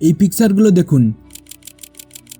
এই পিকচারগুলো দেখুন।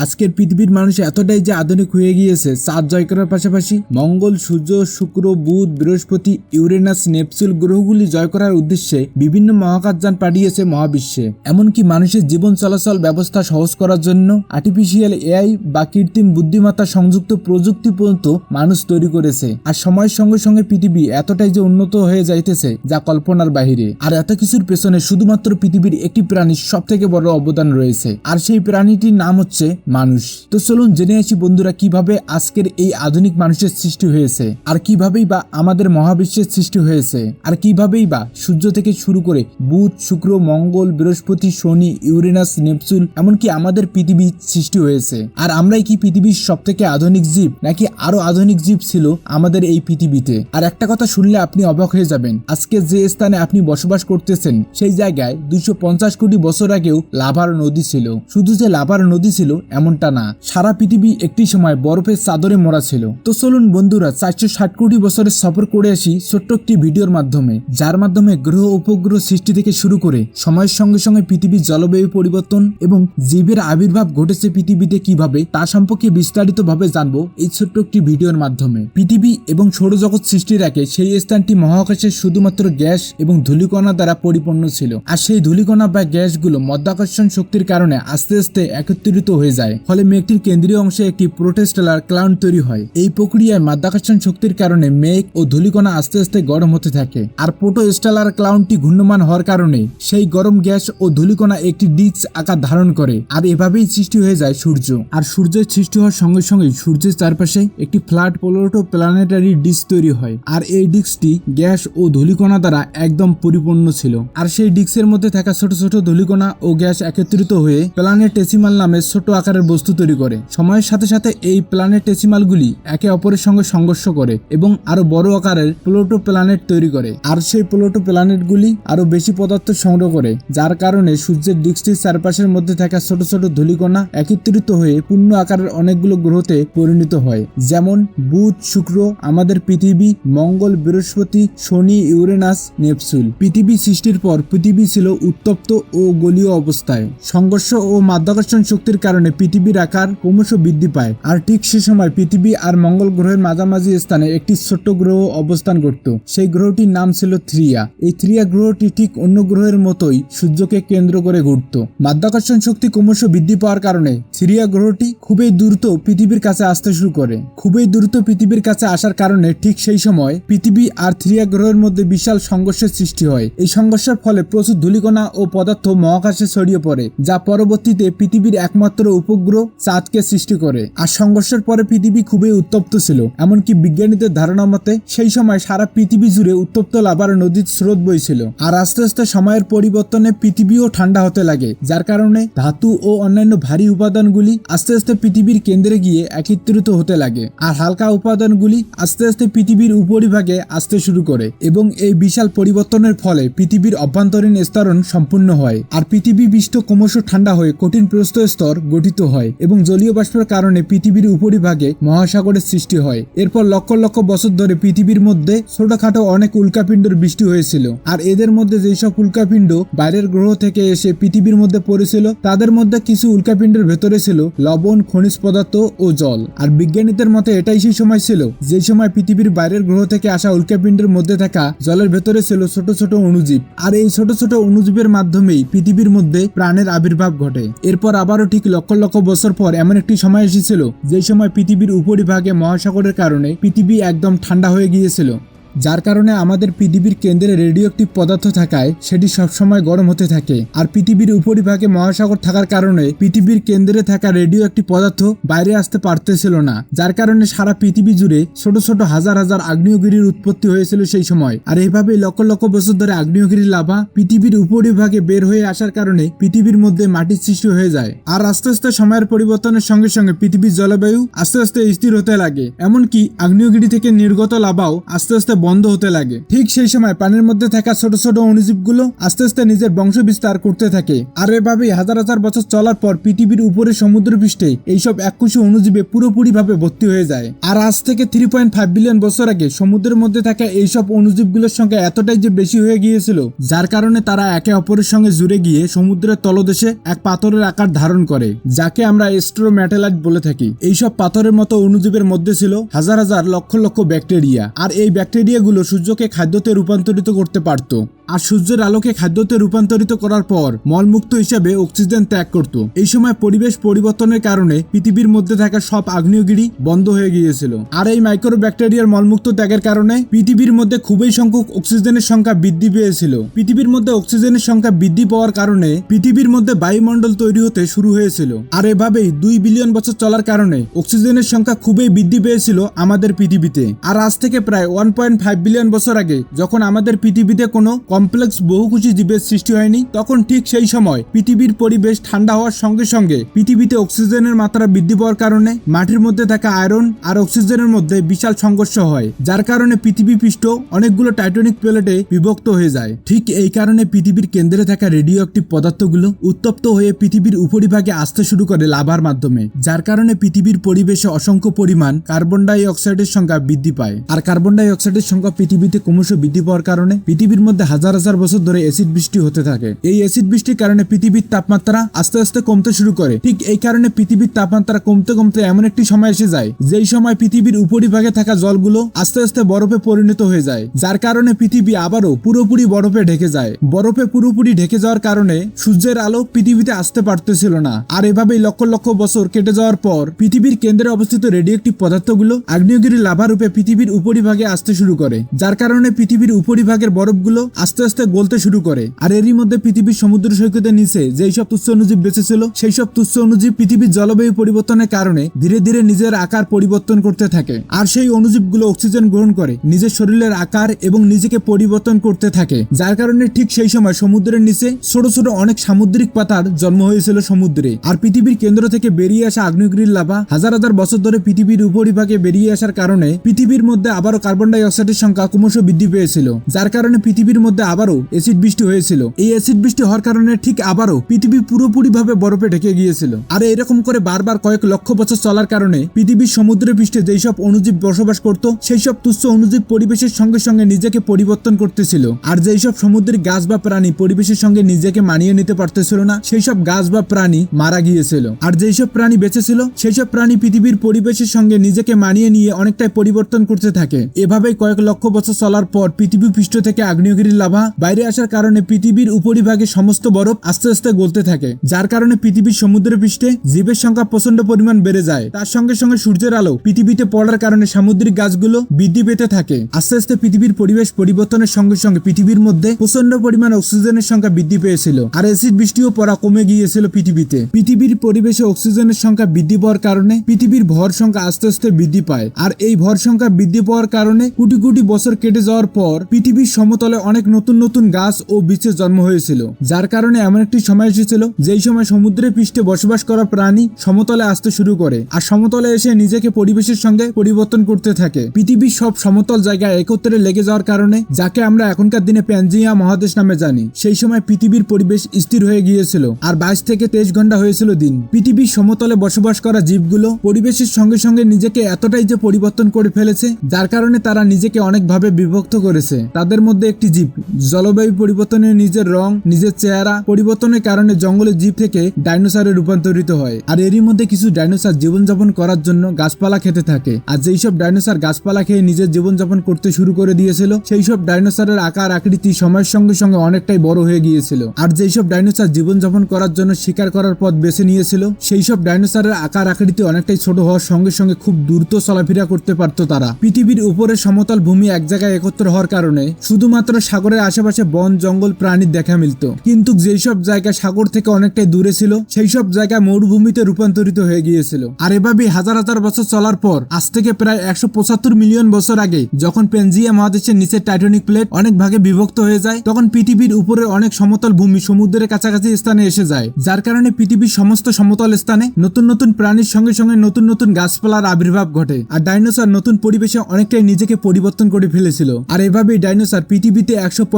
আজকের পৃথিবীর মানুষ এতটাই যে আধুনিক হয়ে গিয়েছে, চাঁদ জয় করার পাশাপাশি মঙ্গল, সূর্য, শুক্র, বুধ, বৃহস্পতি, ইউরেনাস নেপচুল গ্রহগুলি জয় করার উদ্দেশ্যে বিভিন্ন মহাকাশযান পাঠিয়েছে মহাবিশ্বে। এমনকি মানুষের জীবন চলাচল ব্যবস্থা সহজ করার জন্য আর্টিফিশিয়াল এআই বা কৃত্রিম বুদ্ধিমত্তা সংযুক্ত প্রযুক্তি পর্যন্ত মানুষ তৈরি করেছে। আর সময়ের সঙ্গে সঙ্গে পৃথিবী এতটাই যে উন্নত হয়ে যাইতেছে যা কল্পনার বাহিরে। আর এত কিছুর পেছনে শুধুমাত্র পৃথিবীর একটি প্রাণীর সব থেকে বড় অবদান রয়েছে। আর সেই প্রাণীটির নাম হচ্ছে মানুষ। তো চলুন জেনে আসি বন্ধুরা কীভাবে আজকের এই আধুনিক মানুষের সৃষ্টি হয়েছে, আর কিভাবেই বা আমাদের মহাবিশ্বের সৃষ্টি হয়েছে, আর কিভাবেই বা সূর্য থেকে শুরু করে বুধ, শুক্র, মঙ্গল, বৃহস্পতি, শনি, ইউরেনাস, নেপচুন, এমনকি আমাদের পৃথিবী সৃষ্টি হয়েছে। আর আমরাই কি পৃথিবীর সব থেকে আধুনিক জীব, নাকি আরও আধুনিক জীব ছিল আমাদের এই পৃথিবীতে? আর একটা কথা শুনলে আপনি অবাক হয়ে যাবেন, আজকে যে স্থানে আপনি বসবাস করতেছেন, সেই জায়গায় দুইশো পঞ্চাশ কোটি বছর আগেও লাভার নদী ছিল। শুধু যে লাভার নদী ছিল এমনটা না। সারা পৃথিবী একটি সময় বরফের চাদরে মোড়া ছিল। তো চলুন বন্ধুরা, চারশো ষাট কোটি বছরের সফর করে আসি ছোট্ট একটি ভিডিওর মাধ্যমে, যার মাধ্যমে গ্রহ উপগ্রহ সৃষ্টি থেকে শুরু করে সময়ের সঙ্গে সঙ্গে পৃথিবীর জলবায়ু পরিবর্তন এবং জীবের আবির্ভাব ঘটেছে পৃথিবীতে কীভাবে, তা সম্পর্কে বিস্তারিতভাবে জানব এই ছোট্ট একটি ভিডিওর মাধ্যমে। পৃথিবী এবং সৌরজগৎ সৃষ্টির আগে সেই স্থানটি মহাকাশের শুধুমাত্র গ্যাস এবং ধূলিকণা দ্বারা পরিপূর্ণ ছিল। আর সেই ধূলিকণা বা গ্যাসগুলো মধ্যাকর্ষণ শক্তির কারণে আস্তে আস্তে একত্রিত হয়ে যায়। ফলে মেঘটির কেন্দ্রীয় অংশে একটি প্রোটেস্টেলার ক্লাউড তৈরি হয়। এই প্রক্রিয়ায় মাধ্যাকর্ষণ শক্তির কারণে মেঘ ও ধূলিকণা আস্তে আস্তে গরম হতে থাকে। আর প্রোটোস্টেলার ক্লাউডটি ঘূর্ণমান হওয়ার কারণে সেই গরম গ্যাস ও ধূলিকণা একটি ডিস্ক আকার ধারণ করে। আর এভাবেই সৃষ্টি হয়ে যায় সূর্য। আর সূর্যের সৃষ্টি হওয়ার সঙ্গে সঙ্গে সূর্যের চারপাশে একটি ফ্ল্যাট পোলোটো প্ল্যানেটারি ডিস্ক তৈরি হয়। আর এই ডিস্কটি গ্যাস ও ধূলিকণা দ্বারা একদম পরিপূর্ণ ছিল। আর সেই ডিস্কের মধ্যে থাকা ছোট ছোট ধূলিকণা ও গ্যাস একত্রিত হয়ে প্ল্যানেটেসিমাল নামে ছোট আকারের বস্তু তৈরি করে। সময়ের সাথে সাথে এই প্ল্যানেটেসিমালগুলি একে অপরের সঙ্গে সংঘর্ষ করে এবং আরও বড় আকারের প্লোটো প্ল্যানেট তৈরি করে। আর সেই প্লোটো প্ল্যানেটগুলি আরও বেশি পদার্থ সংগ্রহ করে, যার কারণে সূর্যের ডিস্কটির চারপাশের মধ্যে থাকা ছোট ছোট ধূলিকণা একত্রিত হয়ে পূর্ণ আকারের অনেকগুলো গ্রহতে পরিণত হয়। যেমন বুধ, শুক্র, আমাদের পৃথিবী, মঙ্গল, বৃহস্পতি, শনি, ইউরেনাস নেপসুল পৃথিবী সৃষ্টির পর পৃথিবী ছিল উত্তপ্ত ও গলীয় অবস্থায়। সংঘর্ষ ও মাধ্যাকর্ষণ শক্তির কারণে পৃথিবীর আকার ক্রমশ বৃদ্ধি পায়। আর ঠিক সে সময় পৃথিবী আর মঙ্গল গ্রহের মাঝামাঝি স্থানে একটি ছোট্ট গ্রহ অবস্থান করত। সেই গ্রহটির নাম ছিল থ্রিয়া। এই থ্রিয়া গ্রহটি ঠিক অন্য গ্রহের মতোই সূর্যকে কেন্দ্র করে ঘুরত। মাধ্যাকর্ষণ শক্তি ক্রমশ বৃদ্ধি পাওয়ার কারণে থ্রিয়া গ্রহটি খুবই দ্রুত পৃথিবীর কাছে আসতে শুরু করে। খুবই দ্রুত পৃথিবীর কাছে আসার কারণে ঠিক সেই সময় পৃথিবী আর থ্রিয়া গ্রহের মধ্যে বিশাল সংঘর্ষের সৃষ্টি হয়। এই সংঘর্ষের ফলে প্রচুর ধূলিকণা ও পদার্থ মহাকাশে ছড়িয়ে পড়ে, যা পরবর্তীতে পৃথিবীর একমাত্র উপগ্রহ চাঁদকে সৃষ্টি করে। আর সংঘর্ষের পরে পৃথিবী খুবই উত্তপ্ত ছিল। এমনকি বিজ্ঞানীদের ধারণা মতে, সেই সময় সারা পৃথিবী জুড়ে উত্তপ্ত লাভার নদীর স্রোত বইছিল। আর আস্তে আস্তে সময়ের পরিবর্তনে পৃথিবীও ঠান্ডা হতে লাগে, যার কারণে ধাতু ও অন্যান্য ভারী উপাদানগুলি আস্তে আস্তে পৃথিবীর কেন্দ্রে গিয়ে একত্রিত হতে লাগে। আর হালকা উপাদানগুলি আস্তে আস্তে পৃথিবীর উপরিভাগে আসতে শুরু করে এবং এই বিশাল পরিবর্তনের ফলে পৃথিবীর অভ্যন্তরীণ স্তরণ সম্পূর্ণ হয়। আর পৃথিবী বিষ্ট ক্রমশ ঠান্ডা হয়ে কঠিন প্রস্থ স্তর গঠিত হয় এবং জলীয় বাষ্পের কারণে পৃথিবীর উপরিভাগে মহাসাগরের সৃষ্টি হয়। এরপর লক্ষ লক্ষ বছর ধরে পৃথিবীর মধ্যে ছোটখাটো অনেক উল্কাপিণ্ডর বৃষ্টি হয়েছিল। আর এদের মধ্যে যেসব উল্কাপিণ্ড বাইরের গ্রহ থেকে এসে পৃথিবীর মধ্যে পড়েছিল, তাদের মধ্যে কিছু উল্কাপিণ্ডের ভেতরে ছিল লবণ, খনিজ পদার্থ ও জল। আর বিজ্ঞানীদের মতে এটাই সেই সময় ছিল, যে সময় পৃথিবীর বাইরের গ্রহ থেকে আসা উল্কাপিণ্ডের মধ্যে থাকা জলের ভেতরে ছিল ছোট ছোট অণুজীব। আর এই ছোট ছোট অণুজীবের মাধ্যমেই পৃথিবীর মধ্যে প্রাণের আবির্ভাব ঘটে। এরপর আবারও ঠিক লক্ষ লক্ষ বছর পর এমন একটি সময় এসেছিল যে সময় পৃথিবীর উপরিভাগে মহাসাগরের কারণে পৃথিবী একদম ঠান্ডা হয়ে গিয়েছিল। যার কারণে আমাদের পৃথিবীর কেন্দ্রে রেডিও একটিভ পদার্থ থাকায় সেটি সবসময় গরম হতে থাকে। আর পৃথিবীর উপরিভাগে মহাসাগর থাকার কারণে পৃথিবীর কেন্দ্রে থাকা রেডিও একটি পদার্থ বাইরে আসতে পারতেছিল না। যার কারণে সারা পৃথিবী জুড়ে ছোট ছোট হাজার হাজার আগ্নেয়গিরির উৎপত্তি হয়েছিল সেই সময়। আর এভাবেই লক্ষ লক্ষ বছর ধরে আগ্নেয়গিরির লাভা পৃথিবীর উপরিভাগে বের হয়ে আসার কারণে পৃথিবীর মধ্যে মাটির সৃষ্টি হয়ে যায়। আর আস্তে আস্তে সময়ের পরিবর্তনের সঙ্গে সঙ্গে পৃথিবীর জলবায়ু আস্তে আস্তে স্থির হতে লাগে। এমনকি আগ্নেয়গিরি থেকে নির্গত লাভাও আস্তে আস্তে বন্ধ হতে লাগে। ঠিক সেই সময় পানির মধ্যে থাকা ছোট ছোট অণুজীবগুলো আস্তে আস্তে নিজের বংশ বিস্তার করতে থাকে। আর এভাবেই হাজার হাজার বছর চলার পর পৃথিবীর উপরে সমুদ্র পৃষ্ঠে এইসব এককুশি অণুজীবে পুরোপুরি ভাবে ভর্তি হয়ে যায়। আর আজ থেকে থ্রি পয়েন্ট ফাইভ বিলিয়ন বছর আগে সমুদ্রের মধ্যে থাকা এইসব অণুজীবগুলোর সংখ্যা এতটাই যে বেশি হয়ে গিয়েছিল, যার কারণে তারা একে অপরের সঙ্গে জুড়ে গিয়ে সমুদ্রের তলদেশে এক পাথরের আকার ধারণ করে, যাকে আমরা এস্ট্রোম্যাটেলাইট বলে থাকি। এইসব পাথরের মতো অণুজীবের মধ্যে ছিল হাজার হাজার লক্ষ লক্ষ ব্যাকটেরিয়া। আর এই ব্যাকটেরিয়াগুলো সূর্যকে খাদ্যতে রূপান্তরিত করতে পারত। আর সূর্যের আলোকে খাদ্যতে রূপান্তরিত করার পর মলমুক্ত হিসেবে অক্সিজেন ত্যাগ করত। এই সময় পরিবেশ পরিবর্তনের কারণে পৃথিবীর মধ্যে থাকা সব আগ্নেয়গিরি বন্ধ হয়ে গিয়েছিল। আর এই মাইক্রো ব্যাকটেরিয়ার মলমুক্ত ত্যাগের কারণে পৃথিবীর মধ্যে খুবই সংখ্যক অক্সিজেনের সংখ্যা বৃদ্ধি পেয়েছিল। পৃথিবীর মধ্যে অক্সিজেনের সংখ্যা বৃদ্ধি পাওয়ার কারণে পৃথিবীর মধ্যে বায়ুমণ্ডল তৈরি হতে শুরু হয়েছিল। আর এভাবেই দুই বিলিয়ন বছর চলার কারণে অক্সিজেনের সংখ্যা খুবই বৃদ্ধি পেয়েছিল আমাদের পৃথিবীতে। আর আজ থেকে প্রায় ওয়ান পয়েন্ট ফাইভ বিলিয়ন বছর আগে যখন আমাদের পৃথিবীতে কোনো কমপ্লেক্স বহুকুচি জীবের সৃষ্টি হয়নি। তখন ঠিক সেই সময় পৃথিবীর পরিবেশ ঠান্ডা হওয়ার সঙ্গে সঙ্গে পৃথিবীতে অক্সিজেনের মাত্রা বৃদ্ধি পাওয়ার কারণে মাটির মধ্যে থাকা আয়রন আর অক্সিজেনের মধ্যে বিশাল সংঘর্ষ হয়, যার কারণে পৃথিবী পৃষ্ঠ অনেকগুলো টাইটানিক প্লেটে বিভক্ত হয়ে যায়। ঠিক এই কারণে পৃথিবীর কেন্দ্রে থাকা রেডিও অ্যাক্টিভ পদার্থগুলো উত্তপ্ত হয়ে পৃথিবীর উপরিভাগে আসতে শুরু করে লাভার মাধ্যমে, যার কারণে পৃথিবীর পরিবেশে অসংখ্য পরিমাণ কার্বন ডাই অক্সাইডের সংখ্যা বৃদ্ধি পায়। আর কার্বন ডাই অক্সাইডের সংখ্যা পৃথিবীতে ক্রমশ বৃদ্ধি পাওয়ার কারণে পৃথিবীর মধ্যে হাজার হাজার হাজার বছর ধরে অ্যাসিড বৃষ্টি হতে থাকে। এই অ্যাসিড বৃষ্টির কারণে পৃথিবীর তাপমাত্রা আস্তে আস্তে কমতে শুরু করে। ঠিক এই কারণে পৃথিবীর তাপমাত্রা কমতে কমতে এমন একটি সময় এসে যায়, যেই সময় পৃথিবীর উপরিভাগে থাকা জলগুলো আস্তে আস্তে বরফে পরিণত হয়ে যায়, যার কারণে পৃথিবী আবারও পুরোপুরি বরফে ঢেকে যায়। বরফে পুরোপুরি ঢেকে যাওয়ার কারণে সূর্যের আলো পৃথিবীতে আসতে পারতেছিল না। আর এভাবেই লক্ষ লক্ষ বছর কেটে যাওয়ার পর পৃথিবীর কেন্দ্রে অবস্থিত রেডিয়েক্টিভ পদার্থগুলো আগ্নেয়গিরি লাভা রূপে পৃথিবীর উপরিভাগে আসতে শুরু করে, যার কারণে পৃথিবীর উপরিভাগের বরফগুলো আস্তে আস্তে আস্তে গলতে শুরু করে। আর এরই মধ্যে পৃথিবীর সমুদ্র সৈকতের নিচে যেই সব তুচ্ছ অনুজীব বেঁচে ছিল, সেই সব তুচ্ছ অনুজীব পৃথিবীর জলবায়ু পরিবর্তনের কারণে ধীরে ধীরে নিজের আকার পরিবর্তন করতে থাকে। আর সেই অনুজীবগুলো অক্সিজেন গ্রহণ করে, নিজের শরীরের আকার এবং নিজেকে পরিবর্তন করতে থাকে। যার কারণে ঠিক সেই সময় সমুদ্রের নিচে ছোট ছোট অনেক সামুদ্রিক পাতার জন্ম হয়েছিল সমুদ্রে। আর পৃথিবীর কেন্দ্র থেকে বেরিয়ে আসা আগ্নেয়গিরির লাভা হাজার হাজার বছর ধরে পৃথিবীর উপরিভাগে বেরিয়ে আসার কারণে পৃথিবীর মধ্যে আবারও কার্বন ডাই অক্সাইডের সংখ্যা ক্রমশ বৃদ্ধি পেয়েছিল। যার কারণে পৃথিবীর মধ্যে আবারও এসিড বৃষ্টি হয়েছিল। এই অ্যাসিড বৃষ্টি হওয়ার কারণে ঠিক আবারও পৃথিবী পুরোপুরি ভাবে বরফে ঢেকে গিয়েছিল। আর এরকম করে বারবার কয়েক লক্ষ বছর চলার কারণে পৃথিবীর সমুদ্রের পৃষ্ঠে যেই সব অনুজীব বসবাস করত সেই সব তুচ্ছ অনুজীব পরিবেশের সঙ্গে সঙ্গে নিজেকে পরিবর্তন করতেছিল। আর যেই সব সমুদ্রের গাছ বা প্রাণী পরিবেশের সঙ্গে নিজেকে মানিয়ে নিতে পারতেছিল না সেই সব গাছ বা প্রাণী মারা গিয়েছিল। আর যেই সব প্রাণী বেঁচে ছিল সেই সব প্রাণী পৃথিবীর পরিবেশের সঙ্গে নিজেকে মানিয়ে নিয়ে অনেকটাই পরিবর্তন করতে থাকে। এভাবেই কয়েক লক্ষ বছর চলার পর পৃথিবী পৃষ্ঠ থেকে আগ্নেয়গিরি লাভা বাইরে আসার কারণে পৃথিবীর উপরিভাগে সমস্ত বরফ আস্তে আস্তে গলতে থাকে, যার কারণে পৃথিবীর সমুদ্র পৃষ্ঠে জীবের সংখ্যা প্রচণ্ড পরিমাণ বেড়ে যায়। তার সঙ্গে সঙ্গে সূর্যের আলো পৃথিবীতে পড়ার কারণে সামুদ্রিক গাছগুলো বৃদ্ধি পেতে থাকে। আস্তে আস্তে পৃথিবীর পরিবেশ পরিবর্তনের সঙ্গে সঙ্গে পৃথিবীর মধ্যে প্রচণ্ড পরিমাণ অক্সিজেনের সংখ্যা বৃদ্ধি পেয়েছিল আর অ্যাসিড বৃষ্টিও পড়া কমে গিয়েছিল পৃথিবীতে। পৃথিবীর পরিবেশে অক্সিজেনের সংখ্যা বৃদ্ধি পাওয়ার কারণে পৃথিবীর ভর সংখ্যা আস্তে আস্তে বৃদ্ধি পায় আর এই ভর সংখ্যা বৃদ্ধি পাওয়ার কারণে কোটি কোটি বছর কেটে যাওয়ার পর পৃথিবীর সমতলে অনেক নতুন নতুন গাছ ও বীজের জন্ম হয়েছিল, যার কারণে এমন একটি সময় এসেছিল যেই সময় সমুদ্রের পৃষ্ঠে বসবাস করা প্রাণী সমতলে আসতে শুরু করে আর সমতলে এসে নিজেকে পরিবেশের সঙ্গে পরিবর্তন করতে থাকে। পৃথিবীর সব সমতল জায়গায় একত্রে লেগে যাওয়ার কারণে, যাকে আমরা এখনকার দিনে প্যানজিয়া মহাদেশ নামে জানি, সেই সময় পৃথিবীর পরিবেশ স্থির হয়ে গিয়েছিল আর বাইশ থেকে তেইশ ঘণ্টা হয়েছিল দিন। পৃথিবীর সমতলে বসবাস করা জীবগুলো পরিবেশের সঙ্গে সঙ্গে নিজেকে এতটাই যে পরিবর্তন করে ফেলেছে, যার কারণে তারা নিজেকে অনেকভাবে বিভক্ত করেছে। তাদের মধ্যে একটি জীব জলবায়ু পরিবর্তনের নিজের রং, নিজের চেহারা পরিবর্তনের কারণে জঙ্গলের জীব থেকে ডাইনোসরে রূপান্তরিত হয়। আর এরই মধ্যে কিছু ডাইনোসর জীবনযাপন করার জন্য গাছপালা খেতে থাকে। আর যেই সব ডাইনোসর গাছপালা খেয়ে নিজের জীবনযাপন করতে শুরু করে দিয়েছিল, সেই সব ডাইনোসরের আকার আকৃতি সময়ের সঙ্গে সঙ্গে অনেকটাই বড় হয়ে গিয়েছিল। আর যেই সব ডাইনোসর জীবনযাপন করার জন্য শিকার করার পথ বেছে নিয়েছিল, সেই সব ডাইনোসরের আকার আকৃতি অনেকটাই ছোট হওয়ার সঙ্গে সঙ্গে খুব দ্রুত চলাফেরা করতে পারতো তারা। পৃথিবীর উপরে সমতল ভূমি এক জায়গায় একত্র হওয়ার কারণে শুধুমাত্র সাগরের সাগরের আশেপাশে বন, জঙ্গল, প্রাণীর দেখা মিলত। কিন্তু যেই সব জায়গা সাগর থেকে অনেকটাই দূরে ছিল সেই সব জায়গা মরুভূমিতে রূপান্তরিত হয়ে গিয়েছিল। আর এভাবেই হাজার হাজার বছর চলার পর, আজ থেকে প্রায় একশো পঁচাত্তর মিলিয়ন বছর আগে, যখন পেনজিয়া মহাদেশের নিচের টাইটানিক প্লেট অনেক ভাগে বিভক্ত হয়ে যায়, তখন পৃথিবীর উপরে অনেক সমতল ভূমি সমুদ্রের কাছাকাছি স্থানে এসে যায়। যার কারণে পৃথিবীর সমস্ত সমতল স্থানে নতুন নতুন প্রাণীর সঙ্গে সঙ্গে নতুন নতুন গাছপালার আবির্ভাব ঘটে, আর ডাইনোসর নতুন পরিবেশে অনেকটাই নিজেকে পরিবর্তন করে ফেলেছিল। আর এভাবেই ডাইনোসর পৃথিবীতে একশো পঁয়ষট্টি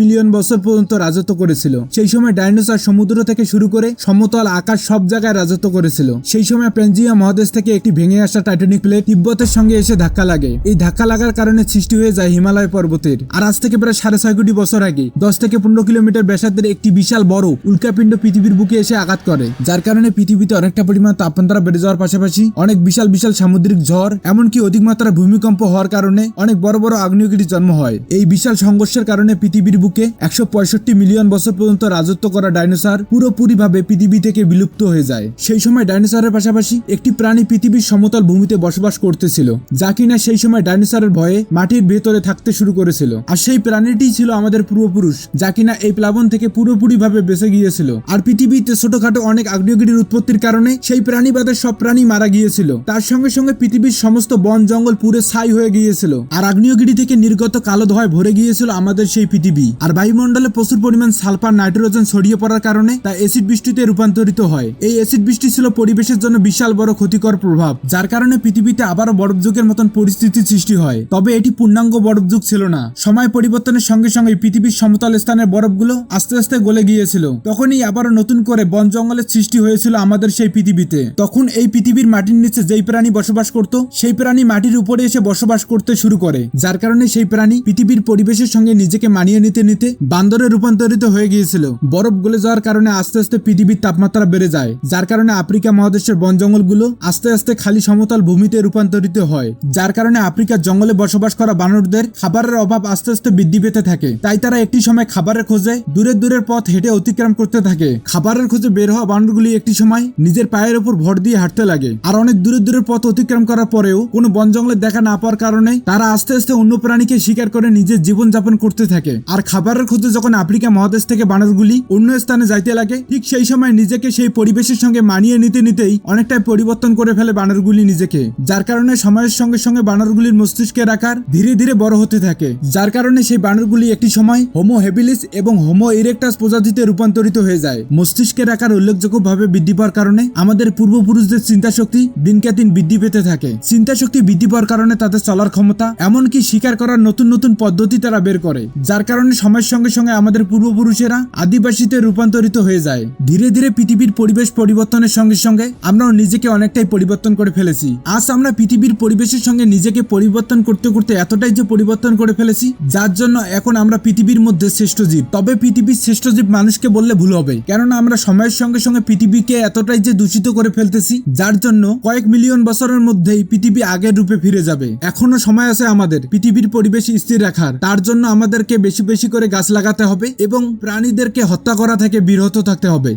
মিলিয়ন বছর পর্যন্ত রাজত্ব করেছিল। সেই সময় ডাইনোসর সমুদ্র থেকে শুরু করে সমতল আকাশ সব জায়গায় রাজত্ব করেছিল। সেই সময় পেনজিয়া মহাদেশ থেকে একটি ভেঙে আসা টাইটানিক প্লেট তিব্বতের সঙ্গে এসে ধাক্কা লাগে। এই ধাক্কা লাগার কারণে সৃষ্টি হয়ে যায় হিমালয় পর্বতের। আর আজ থেকে প্রায় সাড়ে ছয় কোটি বছর আগে, দশ থেকে পনেরো কিলোমিটার ব্যাসার্ধের একটি বিশাল বড় উল্কাপিণ্ড পৃথিবীর বুকে এসে আঘাত করে। যার কারণে পৃথিবীতে অনেকটা পরিমাণ তাপমাত্রা বেড়ে যাওয়ার পাশাপাশি অনেক বিশাল বিশাল সামুদ্রিক ঝড়, এমনকি অধিক মাত্রা ভূমিকম্প হওয়ার কারণে অনেক বড় বড় আগ্নেয়গিরির জন্ম হয়। এই বিশাল সংঘর্ষের কারণে পৃথিবীর বুকে একশো পঁয়ষট্টি মিলিয়ন বছর পর্যন্ত রাজত্ব করা ডাইনোসর পুরোপুরিভাবে পৃথিবী থেকে বিলুপ্ত হয়ে যায়। সেই সময় ডাইনোসরের পাশাপাশি একটি প্রাণী পৃথিবীর সমতল ভূমিতে বসবাস করতেছিল, যা কিনা সেই সময় ডাইনোসরের ভয়ে মাটির ভেতরে থাকতে শুরু করেছিল। আর সেই প্রাণীটি ছিল আমাদের পূর্বপুরুষ, যা কিনা এই প্লাবন থেকে পুরোপুরিভাবে বেঁচে গিয়েছিল। আর পৃথিবীতে ছোটখাটো অনেক আগ্নেয়গিরির উৎপত্তির কারণে সেই প্রাণীবাদের সব প্রাণী মারা গিয়েছিল। তার সঙ্গে সঙ্গে পৃথিবীর সমস্ত বন জঙ্গল পুরে ছাই হয়ে গিয়েছিল। আর আগ্নেয়গিরি থেকে নির্গত কালো ধোঁয়ায় ভরে গিয়েছিল আমাদের সেই পৃথিবী আর বায়ুমণ্ডলে প্রচুর পরিমাণ সালফার নাইট্রোজেন ছড়িয়ে পড়ার কারণে তা অ্যাসিড বৃষ্টিতে রূপান্তরিত হয়। এই অ্যাসিড বৃষ্টি ছিল পরিবেশের জন্য বিশাল বড় ক্ষতিকর প্রভাব, যার কারণে পৃথিবীতে আবারও বরফ যুগের মতন পরিস্থিতি সৃষ্টি হয়। তবে এটি পূর্ণাঙ্গ বরফ যুগ ছিল না। সময় পরিবর্তনের সঙ্গে সঙ্গে পৃথিবীর সমতল স্থানের বরফগুলো আস্তে আস্তে গলে গিয়েছিল। তখনই আবারও নতুন করে বন জঙ্গলের সৃষ্টি হয়েছিল আমাদের সেই পৃথিবীতে। তখন এই পৃথিবীর মাটির নিচে যেই প্রাণী বসবাস করত, সেই প্রাণী মাটির উপরে এসে বসবাস করতে শুরু করে। যার কারণে সেই প্রাণী পৃথিবীর পরিবেশের সঙ্গে নিজেকে মানিয়ে নিতে নিতে বান্দরে রূপান্তরিত হয়ে গিয়েছিল। বরফ গলে যাওয়ার কারণে আস্তে আস্তে পৃথিবীর তাপমাত্রা বেড়ে যায়। যার কারণে আফ্রিকা মহাদেশের বন জঙ্গলগুলো আস্তে আস্তে খালি সমতল ভূমিতে রূপান্তরিত হয়। যার কারণে আফ্রিকার জঙ্গলে বসবাস করা বানরদের খাবারের অভাব আস্তে আস্তে বৃদ্ধি পেতে থাকে। তাই তারা একটি সময় খাবারের খোঁজে দূরের দূরের পথ হেঁটে অতিক্রম করতে থাকে। খাবারের খোঁজে বের হওয়া বানরগুলি একটি সময় নিজের পায়ের উপর ভর দিয়ে হাঁটতে লাগে। আর অনেক দূরের দূরের পথ অতিক্রম করার পরেও কোনো বন জঙ্গলে দেখা না পাওয়ার কারণে তারা আস্তে আস্তে অন্য প্রাণীকে শিকার করে নিজের জীবন যাপন করতে থাকে। আর খাবারের খোঁজে যখন আফ্রিকা মহাদেশ থেকে বানরগুলি অন্য স্থানে যাইতে লাগে, ঠিক সেই সময় নিজেকে সেই পরিবেশের সঙ্গে মানিয়ে নিতে নিতেই অনেকটাই পরিবর্তন করে ফেলে বানরগুলি নিজেকে। যার কারণে সময়ের সঙ্গে সঙ্গে বানরগুলির মস্তিষ্কের আকার ধীরে ধীরে বড় হতে থাকে। যার কারণে সেই বানরগুলি একটি সময় হোমো হেবিলিস এবং হোমো ইরেক্টাস প্রজাতিতে রূপান্তরিত হয়ে যায়। মস্তিষ্কের আকার উল্লেখযোগ্যভাবে বৃদ্ধি পাওয়ার কারণে আমাদের পূর্বপুরুষদের চিন্তা শক্তি দিনকে দিন বৃদ্ধি পেতে থাকে। চিন্তা শক্তি বৃদ্ধি পাওয়ার কারণে তাদের চলার ক্ষমতা, এমনকি শিকার করার নতুন নতুন পদ্ধতি তারা বের করে। যার কারণে সময়ের সঙ্গে সঙ্গে আমাদের পূর্বপুরুষেরা আদিবাসীতে রূপান্তরিত হয়ে যায়। ধীরে ধীরে পৃথিবীর পরিবেশ পরিবর্তনের সঙ্গে সঙ্গে আমরাও নিজেকে অনেকটাই পরিবর্তন করে ফেলেছি। আজ আমরা পৃথিবীর পরিবেশের সঙ্গে নিজেকে পরিবর্তন করতে করতে এতটাই যে পরিবর্তন করে ফেলেছি, যার জন্য এখন আমরা পৃথিবীর মধ্যে শ্রেষ্ঠ জীব। তবে পৃথিবীর শ্রেষ্ঠ জীব মানুষকে বললে ভুল হবে। কেননা আমরা সময়ের সঙ্গে সঙ্গে পৃথিবীকে এতটাই যে দূষিত করে ফেলতেছি, যার জন্য কয়েক মিলিয়ন বছরের মধ্যেই পৃথিবী আগের রূপে ফিরে যাবে। এখনও সময় আছে আমাদের পৃথিবীর পরিবেশ স্থির রাখার। তার জন্য আমাদেরকে বেশি বেশি করে গাছ লাগাতে হবে এবং প্রাণীদেরকে হত্যা করা থেকে বিরত থাকতে হবে।